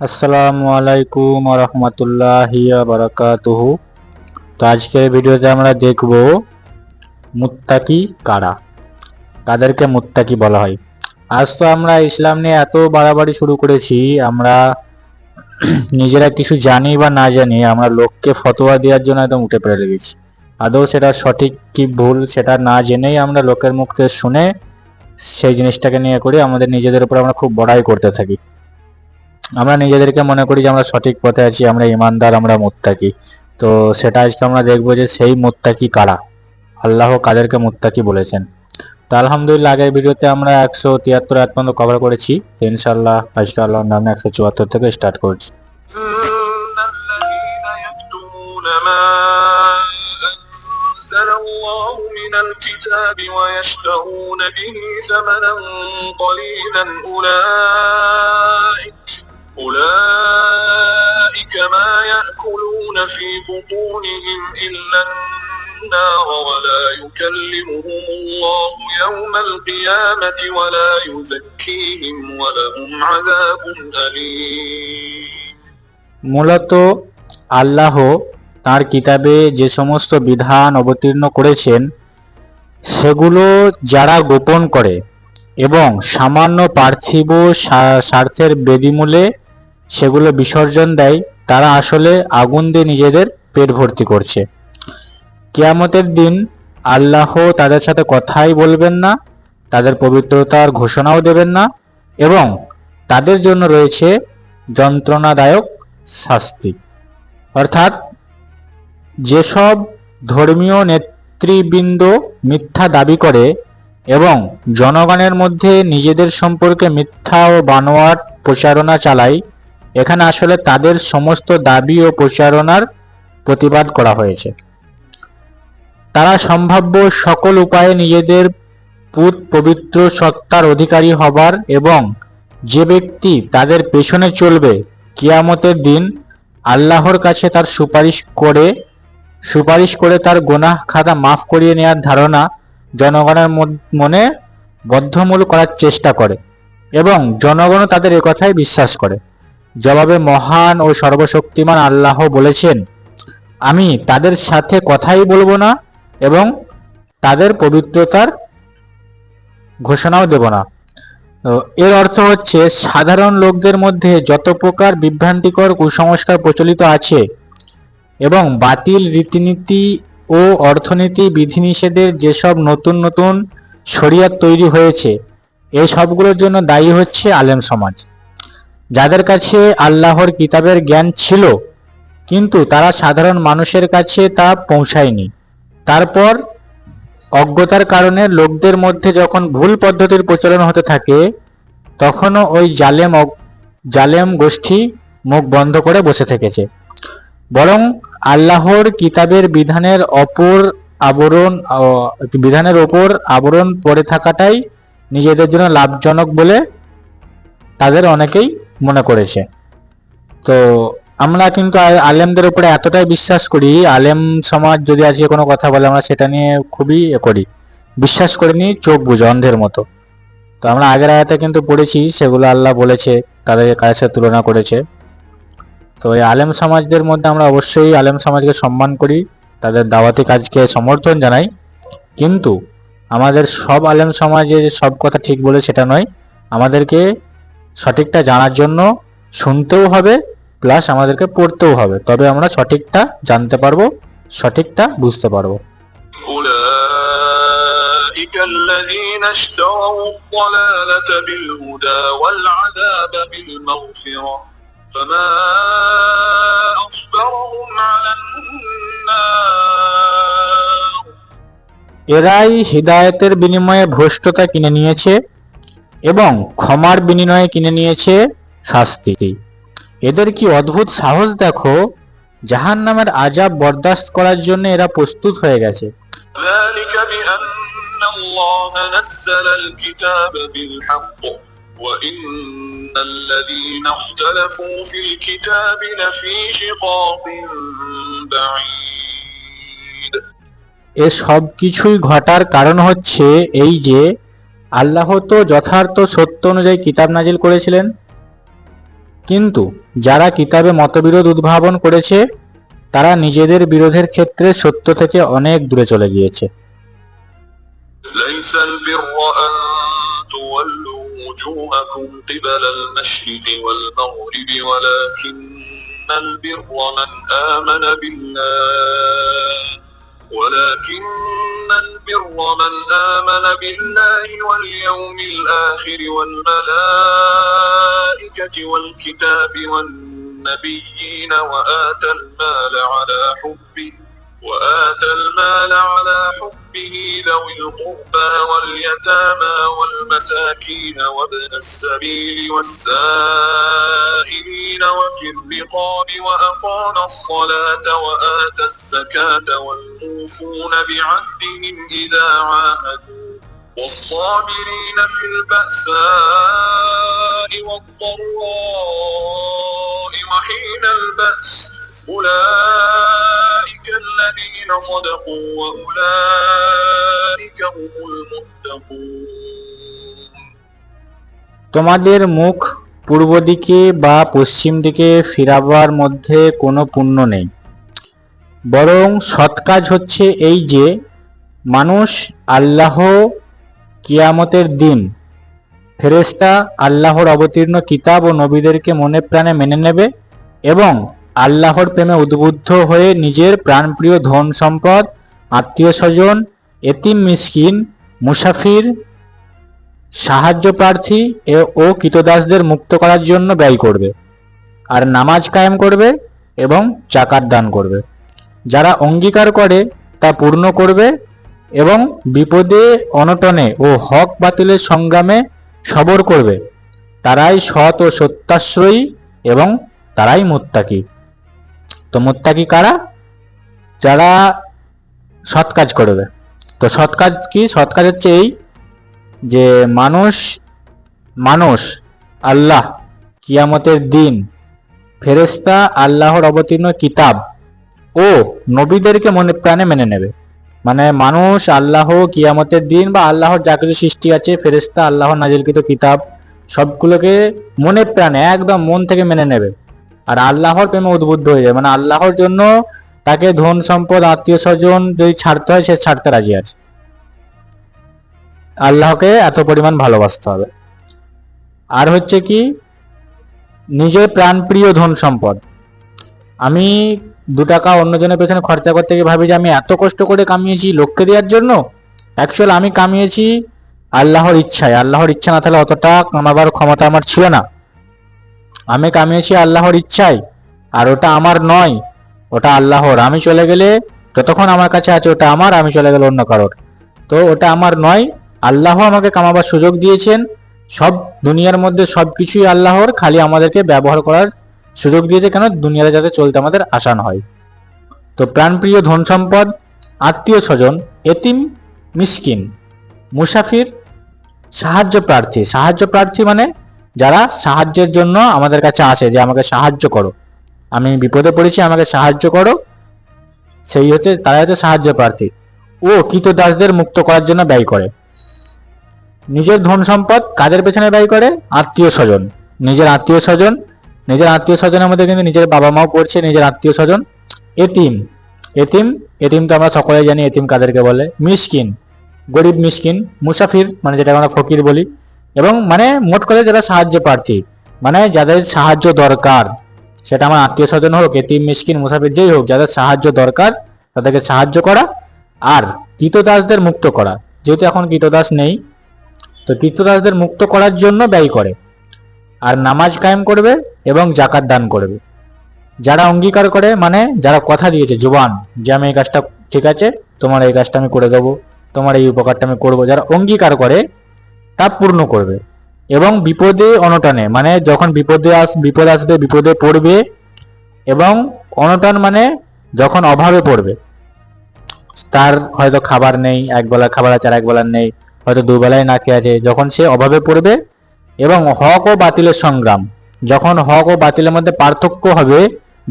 আসসালামু আলাইকুম রহমতুল্লাহি বারাকাতুহু তো আজকের ভিডিওতে আমরা দেখব মুত্তাকি কারা? তাদেরকে মুত্তাকি বলা হয়। আজ তো আমরা ইসলাম নিয়ে এত বাড়াবাড়ি শুরু করেছি, আমরা নিজেরা কিছু জানি বা না জানি, আমরা লোককে ফতোয়া দেওয়ার জন্য একদম উঠে পড়ে লেগেছি। আদৌ সেটা সঠিক কি ভুল সেটা না জেনেই আমরা লোকের মুখ থেকে শুনে সেই জিনিসটাকে নিয়ে করি আমাদের নিজেদের উপর আমরা খুব বড়াই করতে থাকি। আমরা নিজেদেরকে মনে করি যে আমরা সঠিক পথে আছি আমরা ইমানদার আমরা মুত্তাকি তো সেটা আজকে আমরা দেখবো যে সেই মুত্তাকি কারা আল্লাহ কাদেরকে মুত্তাকি বলেছেন তো আলহামদুলিল্লাহ আগের ভিডিওতে আমরা একশো তিয়াত্তর আয়াত পর্যন্ত কভার করেছি তো ইনশাল্লাহ আজকে আল্লাহর নামে একশো চুয়াত্তর থেকে স্টার্ট করছি إن الذين يكتمون ما أنزل الله من الكتاب ويشترون به ثمنا قليلا أولئك أولئك ما يأكلون في بطونهم إلا النار ولا يكلمهم الله يوم القيامة ولا يزكيهم ولهم عذاب أليم মূলত আল্লাহ তার কিতাবে যে সমস্ত বিধান অবতীর্ণ করেছেন সেগুলো যারা গোপন করে এবং সামান্য পার্থিব স্বা- স্বার্থের বেদিমূলে সেগুলো বিসর্জন দেয়, তারা আসলে আগুন দিয়ে নিজেদের পেট ভর্তি করছে। কিয়ামতের দিন আল্লাহ তাদের সাথে কথাই বলবেন না, তাদের পবিত্রতার ঘোষণাও দেবেন না এবং তাদের জন্য রয়েছে যন্ত্রণাদায়ক শাস্তি। অর্থাৎ যেসব ধর্মীয় নেতৃবৃন্দ মিথ্যা দাবি করে এবং জনগণের মধ্যে নিজেদের সম্পর্কে মিথ্যা ও বানোয়াট প্রচারণা চালায় এখানে আসলে তাদের সমস্ত দাবি ও প্রচারণার প্রতিবাদ করা হয়েছে। তারা সম্ভাব্য সকল উপায়ে নিজেদের পুত পবিত্র সত্তার অধিকারী হবার এবং যে ব্যক্তি তাদের পেছনে চলবে, কিয়ামতের দিন আল্লাহর কাছে তার সুপারিশ করে সুপারিশ করে তার গোনাহ খাতা মাফ করিয়ে নেওয়ার ধারণা জনগণের মনে বদ্ধমূল করার চেষ্টা করে এবং জনগণও তাদের একথাই বিশ্বাস করে। জবাবে মহান ও সর্বশক্তিমান আল্লাহ বলেছেন, আমি তাদের সাথে কথাই বলব না এবং তাদের পবিত্রতার ঘোষণাও দেব না। এর অর্থ হচ্ছে সাধারণ লোকদের মধ্যে যত প্রকার বিভ্রান্তিকর কুসংস্কার প্রচলিত আছে এবং বাতিল রীতিনীতি ও অর্থনীতি বিধিনিষেধের যেসব নতুন নতুন শরিয়াত তৈরি হয়েছে এই সবগুলোর জন্য দায়ী হচ্ছে আলেম সমাজ। যাদের কাছে আল্লাহর কিতাবের জ্ঞান ছিল, কিন্তু তারা সাধারণ মানুষের কাছে তা পৌঁছায়নি। তারপর অজ্ঞতার কারণে লোকদের মধ্যে যখন ভুল পদ্ধতির প্রচলন হতে থাকে, তখনও ওই জালেম জালেম গোষ্ঠী মুখ বন্ধ করে বসে থেকেছে। বরং আল্লাহর কিতাবের বিধানের অপর আবরণ বিধানের ওপর আবরণ পড়ে থাকাটাই নিজেদের জন্য লাভজনক বলে তাদের অনেকেই মনে করেছে। তো আমরা কিন্তু আলেমদের উপরে এতটাই বিশ্বাস করি, আলেম সমাজ যদি আজকে কোনো কথা বলে, আমরা সেটা নিয়ে খুবই এ করি। বিশ্বাস করিনি, চোখ বুঝে অন্ধের মতো। তো আমরা আগের আয়াতে কিন্তু পড়েছি, সেগুলো আল্লাহ বলেছে, তাদের কাছে সাথে তুলনা করেছে। তো এই আলেম সমাজদের মধ্যে আমরা অবশ্যই আলেম সমাজকে সম্মান করি, তাদের দাওয়াতি কাজকে সমর্থন জানাই। কিন্তু আমাদের সব আলেম সমাজে সব কথা ঠিক বলে সেটা নয়, আমাদেরকে সঠিকটা জানার জন্য শুনতেও হবে প্লাস আমাদেরকে পড়তেও হবে তবে আমরা সঠিকটা জানতে পারবো সঠিকটা বুঝতে পারবো أولئك الذين اشتروا الضلالة بالهدى والعذاب بالمغفرة فما أصبرهم على النار এরাই হৃদায়তের বিনিময়ে ভ্রষ্টতা কিনে নিয়েছে এবং ক্ষমার বিনিময়ে কিনে নিয়েছে শাস্তি। এদের কি অদ্ভুত সাহস দেখো? জাহান নামের আজাব বরদাস্ত করার জন্য এরা প্রস্তুত হয়ে গেছে। এ সব কিছুই ঘটার কারণ হচ্ছে এই যে আল্লাহ তো যথার্থ সত্য অনুযায়ী কিতাব নাজিল করেছিলেন কিন্তু যারা কিতাবে মতবিরোধ উদ্ভাবন করেছে তারা নিজেদের বিরোধের ক্ষেত্রে সত্য থেকে অনেক দূরে চলে গিয়েছে ليس البر أن تولوا وجوهكم قبل المشرق والمغرب ولكن البر من آمن بالله ولكن البر من آمن بالله واليوم الآخر والملائكة والكتاب والنبيين وآتى المال على حبه وآتى المال على حبه ذوي القربى واليتامى والمساكين وابن السبيل والسائلين وفي الرقاب وأقام الصلاة وآتى الزكاة والموفون بعهدهم إذا عاهدوا والصابرين في البأساء والضراء وحين البأس أولئك الذين صدقوا وأولئك هم المتقون তোমাদের মুখ পূর্ব দিকে বা পশ্চিম দিকে ফিরাবার মধ্যে কোনো পুণ্য নেই বরং সৎ কাজ হচ্ছে এই যে, মানুষ আল্লাহ কিয়ামতের দিন ফেরেশতা আল্লাহর অবতীর্ণ কিতাব ও নবীদেরকে মনে প্রাণে মেনে নেবে এবং আল্লাহর প্রেমে উদ্বুদ্ধ হয়ে নিজের প্রাণপ্রিয় ধন সম্পদ, আত্মীয় স্বজন, এতিম মিসকিন, মুসাফির, সাহায্য প্রার্থী ও কৃতদাসদের মুক্ত করার জন্য ব্যয় করবে। আর নামাজ কায়েম করবে এবং চাকার দান করবে। যারা অঙ্গীকার করে, তা পূর্ণ করবে এবং বিপদে অনটনে ও হক বাতিলের সংগ্রামে সবর করবে। তারাই সৎ ও সত্যাশ্রয়ী এবং তারাই মুত্তাকি। তো মোত্তাকি কারা? যারা সৎ কাজ করবে। তো সৎ কাজ কি? সৎ কাজ হচ্ছে এই যে মানুষ মানুষ, আল্লাহ, কিয়ামতের দিন, ফেরেশতা, আল্লাহর অবতীর্ণ কিতাব ও, নবীদেরকে মনে প্রাণে মেনে নেবে। মানে মানুষ আল্লাহ কিয়ামতের দিন বা আল্লাহর যা কিছু সৃষ্টি আছে, ফেরেশতা, আল্লাহর নাজিলকৃত কিতাব, সবগুলোকে মনে প্রাণে, একদম মন থেকে মেনে নেবে। আর আল্লাহর প্রেমে উদ্বুদ্ধ হয়ে যায়। মানে আল্লাহর জন্য তাকে ধন সম্পদ, আত্মীয় স্বজন যদি ছাড়তে হয়, সে ছাড়তে রাজি আছে। আল্লাহকে এত পরিমাণ ভালোবাসতে হবে। আর হচ্ছে কি, নিজের প্রাণপ্রিয় ধন সম্পদ। আমি দু টাকা অন্যজনের পেছনে খরচা করতে গিয়ে ভাবি যে আমি এত কষ্ট করে কামিয়েছি লোককে দেওয়ার জন্য? অ্যাকচুয়াল আমি কামিয়েছি আল্লাহর ইচ্ছায়। আল্লাহর ইচ্ছা না থাকলে অতটা কামাবার ক্ষমতা আমার ছিল না। আমি কামিয়েছি আল্লাহর ইচ্ছায়, আর ওটা আমার নয়, ওটা আল্লাহর। আমি চলে গেলে যতক্ষণ আমার কাছে আছে ওটা আমার, আমি চলে গেলে অন্য কারোর। তো ওটা আমার নয়, আল্লাহ আমাকে কামাবার সুযোগ দিয়েছেন। সব দুনিয়ার মধ্যে সব কিছুই আল্লাহর, খালি আমাদেরকে ব্যবহার করার সুযোগ দিয়েছে কেন? দুনিয়াতে যাতে চলতে আমাদের আসান হয়। তো প্রাণপ্রিয় ধন সম্পদ, আত্মীয় স্বজন, এতিম, মিসকিন, মুসাফির, সাহায্য প্রার্থী। সাহায্য প্রার্থী মানে যারা সাহায্যের জন্য আমাদের কাছে আসে, যে আমাকে সাহায্য করো। আমি বিপদে পড়েছি, আমাকে সাহায্য করো। সেই হচ্ছে, তারা হচ্ছে সাহায্য প্রার্থী। ও কৃতদাসদের মুক্ত করার জন্য ব্যয় করে। নিজের ধন সম্পদ কাদের পেছনে ব্যয় করে? আত্মীয় স্বজন। নিজের আত্মীয় স্বজন নিজের আত্মীয় স্বজনের মধ্যে কিন্তু নিজের বাবা মাও পড়ছে, নিজের আত্মীয় স্বজন, এতিম। এতিম এতিম তো আমরা সকলে জানি, এতিম কাদেরকে বলে? মিসকিন, গরিব মিসকিন, মুসাফির মানে যেটা আমরা ফকির বলি। এবং মানে মোট কথা যারা সাহায্য প্রার্থী মানে যাদের সাহায্য দরকার, সেটা আমার আত্মীয় স্বজন হোক, এতিম, মিসকিন, মুসাফির, যেই হোক, যাদের সাহায্য দরকার, তাদেরকে সাহায্য করা। আর কৃতদাসদের মুক্ত করা, যেহেতু এখন কৃতদাস নেই, তো কৃতদাসদের মুক্ত করার জন্য ব্যয় করে। আর নামাজ কায়েম করবে এবং জাকাত দান করবে। যারা অঙ্গীকার করে মানে যারা কথা দিয়েছে, জুবান, যে আমি এই কাজটা, ঠিক আছে, তোমার এই কাজটা আমি করে দেবো, তোমার এই উপকারটা আমি করব। যারা অঙ্গীকার করে তা পূর্ণ করবে এবং বিপদে অনটনে মানে যখন বিপদে আস, বিপদ আসবে, বিপদে পড়বে এবং অনটন মানে যখন অভাবে পড়বে। তার হয়তো খাবার নেই, একবেলা খাবার আছে আর এক বেলার নেই, হয়তো দুবেলায় না খেয়ে আছে, যখন সে অভাবে পড়বে এবং হক ও বাতিলের সংগ্রাম। যখন হক ও বাতিলের মধ্যে পার্থক্য হবে,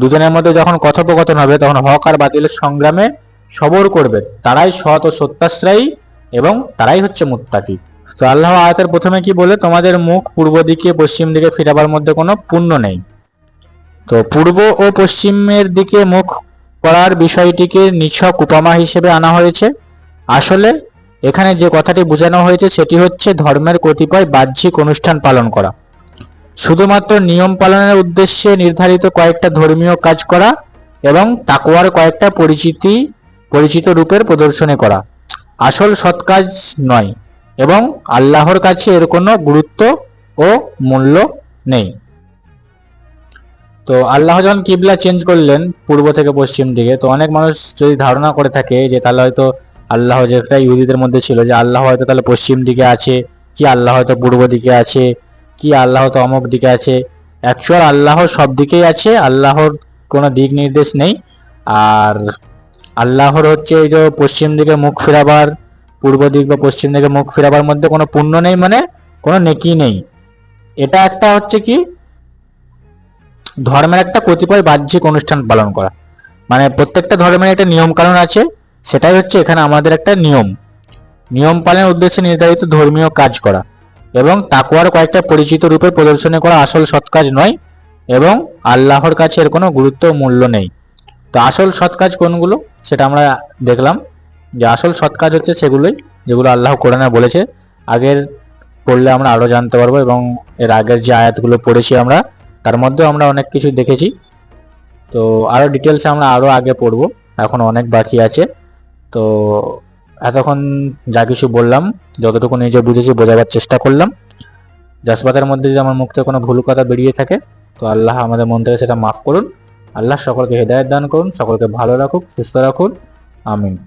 দুজনের মধ্যে যখন কথোপকথন হবে, তখন হক আর বাতিলের সংগ্রামে সবর করবে। তারাই সৎ ও সত্যাশ্রয়ী এবং তারাই হচ্ছে মুত্তাকি। তো আল্লাহ আয়াতের প্রথমে কি বলে, তোমাদের মুখ পূর্ব দিকে, পশ্চিম দিকে ফিরাবার মধ্যে কোনো পুণ্য নেই। তো পূর্ব ও পশ্চিমের দিকে মুখ করার বিষয়টিকে নিছক উপমা হিসেবে আনা হয়েছে। আসলে এখানে যে কথাটি বোঝানো হয়েছে সেটি হচ্ছে ধর্মের কতিপয় বাহ্যিক অনুষ্ঠান পালন করা। শুধুমাত্র নিয়ম পালনের উদ্দেশ্যে নির্ধারিত কয়েকটা ধর্মীয় কাজ করা এবং তাকওয়ার কয়েকটা পরিচিতি, পরিচিত রূপের প্রদর্শনী করা। আসল সৎ কাজ নয় এবং আল্লাহর কাছে এর কোনো গুরুত্ব ও মূল্য নেই। তো আল্লাহ যখন কিবলা চেঞ্জ করলেন পূর্ব থেকে পশ্চিম দিকে, তো অনেক মানুষ যদি ধারণা করে থাকে যে তাহলে হয়তো আল্লাহ যেটা ইহুদিদের মধ্যে ছিল যে আল্লাহ হয়তো তাহলে পশ্চিম দিকে আছে, কি আল্লাহ হয়তো পূর্ব দিকে আছে, কি আল্লাহ তো অমুক দিকে আছে। অ্যাকচুয়াল আল্লাহ সব দিকেই আছে, আল্লাহর কোনো দিক নির্দেশ নেই। আর আল্লাহর হচ্ছে এই যে পশ্চিম দিকে মুখ ফেরাবার, পূর্ব দিক বা পশ্চিম দিকে মুখ ফেরাবার মধ্যে কোনো পুণ্য নেই মানে কোনো নেকি নেই। এটা একটা হচ্ছে কি, ধর্মের একটা কতিপয় বাহ্যিক অনুষ্ঠান পালন করা। মানে প্রত্যেকটা ধর্মের একটা নিয়ম কানুন আছে। সেটাই হচ্ছে এখানে আমাদের একটা নিয়ম। নিয়ম পালনের উদ্দেশ্যে নির্ধারিত ধর্মীয় কাজ করা এবং তাকুয়ার কয়েকটা পরিচিত রূপে প্রদর্শনী করা আসল সৎ কাজ নয় এবং আল্লাহর কাছে এর কোনো গুরুত্ব মূল্য নেই। তো আসল সৎ কাজ কোনগুলো সেটা আমরা দেখলাম যে আসল সৎ কাজ হচ্ছে সেগুলোই যেগুলো আল্লাহ কোরআনে বলেছে। আগের পড়লে আমরা আরও জানতে পারব এবং এর আগের যে আয়াতগুলো পড়েছি আমরা, তার মধ্যেও আমরা অনেক কিছু দেখেছি। তো আরও ডিটেলসে আমরা আরও আগে পড়ব। এখন অনেক বাকি আছে। তো এতক্ষণ যা কিছু বললাম, যতটুকু নিজে বুঝেছি বোঝাবার চেষ্টা করলাম। জাসবাতের মধ্যে যদি আমার মুখ থেকে কোনো ভুল কথা বেরিয়ে থাকে, তো আল্লাহ আমাদের মন থেকে সেটা মাফ করুন। আল্লাহ সকলকে হেদায়ত দান করুন, সকলকে ভালো রাখুক, সুস্থ রাখুন। আমিন।